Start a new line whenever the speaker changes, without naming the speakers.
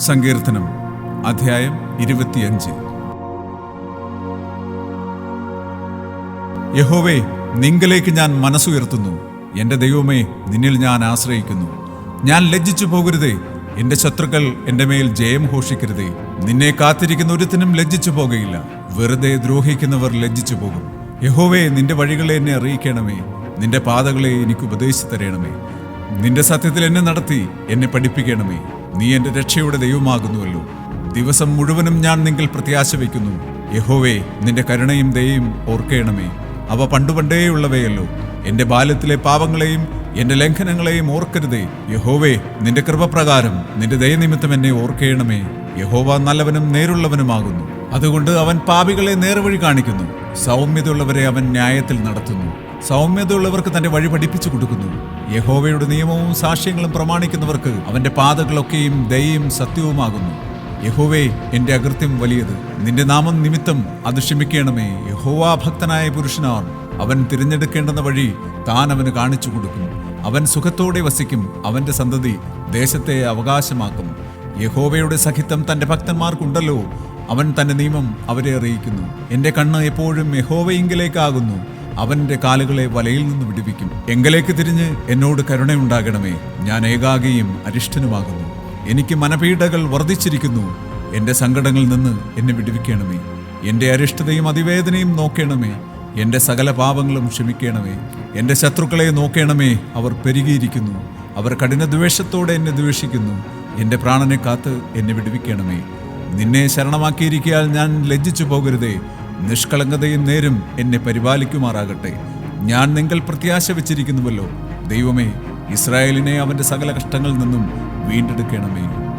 സങ്കീർത്തനം അധ്യായം ഇരുപത്തിയഞ്ച്. യഹോവേ നിങ്കലേക്ക് ഞാൻ മനസ്സുയർത്തുന്നു. എന്റെ ദൈവമേ നിന്നിൽ ഞാൻ ആശ്രയിക്കുന്നു. ഞാൻ ലജ്ജിച്ചു പോകരുതേ. എന്റെ ശത്രുക്കൾ എന്റെ മേൽ ജയം ഘോഷിക്കരുതേ. നിന്നെ കാത്തിരിക്കുന്ന ഒരുത്തിനും ലജ്ജിച്ചു പോകയില്ല വെറുതെ ദ്രോഹിക്കുന്നവർ ലജ്ജിച്ചു പോകും. യഹോവേ നിന്റെ വഴികളെ എന്നെ അറിയിക്കണമേ. നിന്റെ പാതകളെ എനിക്ക് ഉപദേശിച്ചു തരണമേ. നിന്റെ സത്യത്തിൽ എന്നെ നടത്തി എന്നെ പഠിപ്പിക്കണമേ. നീ എന്റെ രക്ഷയുടെ ദൈവമാകുന്നുവല്ലോ. ദിവസം മുഴുവനും ഞാൻ നിങ്ങൾ പ്രത്യാശ വയ്ക്കുന്നു. യഹോവേ നിന്റെ കരുണയും ദയയും ഓർക്കേണമേ. അവ പണ്ടുപണ്ടേയുള്ളവയല്ലോ. എന്റെ ബാല്യത്തിലെ പാവങ്ങളെയും എന്റെ ലംഘനങ്ങളെയും ഓർക്കരുതേ. യഹോവേ നിന്റെ കൃപപ്രകാരം നിന്റെ ദയനിമിത്തം എന്നെ ഓർക്കേണമേ. യഹോവ നല്ലവനും നേരുള്ളവനുമാകുന്നു. അതുകൊണ്ട് അവൻ പാപികളെ നേർവഴി കാണിക്കുന്നു. സൗമ്യതയുള്ളവരെ അവൻ ന്യായത്തിൽ നടത്തുന്നു. സൗമ്യതയുള്ളവർക്ക് തന്റെ വഴി പഠിപ്പിച്ചു കൊടുക്കുന്നു. യഹോവയുടെ നിയമവും സാക്ഷ്യങ്ങളും പ്രമാണിക്കുന്നവർക്ക് അവന്റെ പാതകളൊക്കെയും ദയയും സത്യവുമാകുന്നു. യഹോവേ എന്റെ അകൃത്യം വലിയത്. നിന്റെ നാമം നിമിത്തം അത് ക്ഷമിക്കണമേ. യഹോവാ ഭക്തനായ പുരുഷനാർ അവൻ തിരഞ്ഞെടുക്കേണ്ടെന്ന വഴി താൻ അവന് കാണിച്ചു കൊടുക്കും. അവൻ സുഖത്തോടെ വസിക്കും. അവന്റെ സന്തതി ദേശത്തെ അവകാശമാക്കും. യഹോവയുടെ സഹിതം തന്റെ ഭക്തന്മാർക്കുണ്ടല്ലോ. അവൻ തന്റെ നിയമം അവരെ അറിയിക്കുന്നു. എന്റെ കണ്ണ് എപ്പോഴും യഹോവയിങ്കിലേക്കാകുന്നു. അവന്റെ കാലുകളെ വലയിൽ നിന്ന് വിടുവിക്കും. എങ്കിലേക്ക് തിരിഞ്ഞ് എന്നോട് കരുണയുണ്ടാകണമേ. ഞാൻ ഏകാഗിയും അരിഷ്ടനുമാകുന്നു. എനിക്ക് മനപീഡകൾ വർദ്ധിച്ചിരിക്കുന്നു. എന്റെ സങ്കടങ്ങളിൽ നിന്ന് എന്നെ വിടുവിക്കണമേ. എന്റെ അരിഷ്ടതയും അതിവേദനയും നോക്കണമേ. എന്റെ സകല പാപങ്ങളും ക്ഷമിക്കണമേ. എന്റെ ശത്രുക്കളെ നോക്കണമേ. അവർ പെരുകിയിരിക്കുന്നു. അവർ കഠിന ദ്വേഷത്തോടെ എന്നെ ദ്വേഷിക്കുന്നു. എന്റെ പ്രാണനെ കാത്ത് എന്നെ വിടുവിക്കണമേ. നിന്നെ ശരണമാക്കിയിരിക്കാൻ ഞാൻ ലജ്ജിച്ചു പോകരുതേ. നിഷ്കളങ്കതയും നേരും എന്നെ പരിപാലിക്കുമാറാകട്ടെ. ഞാൻ നിങ്ങൾ പ്രത്യാശ വെച്ചിരിക്കുന്നുവല്ലോ. ദൈവമേ ഇസ്രായേലിനെ അവന്റെ സകല കഷ്ടങ്ങളിൽ നിന്നും വീണ്ടെടുക്കണമേ.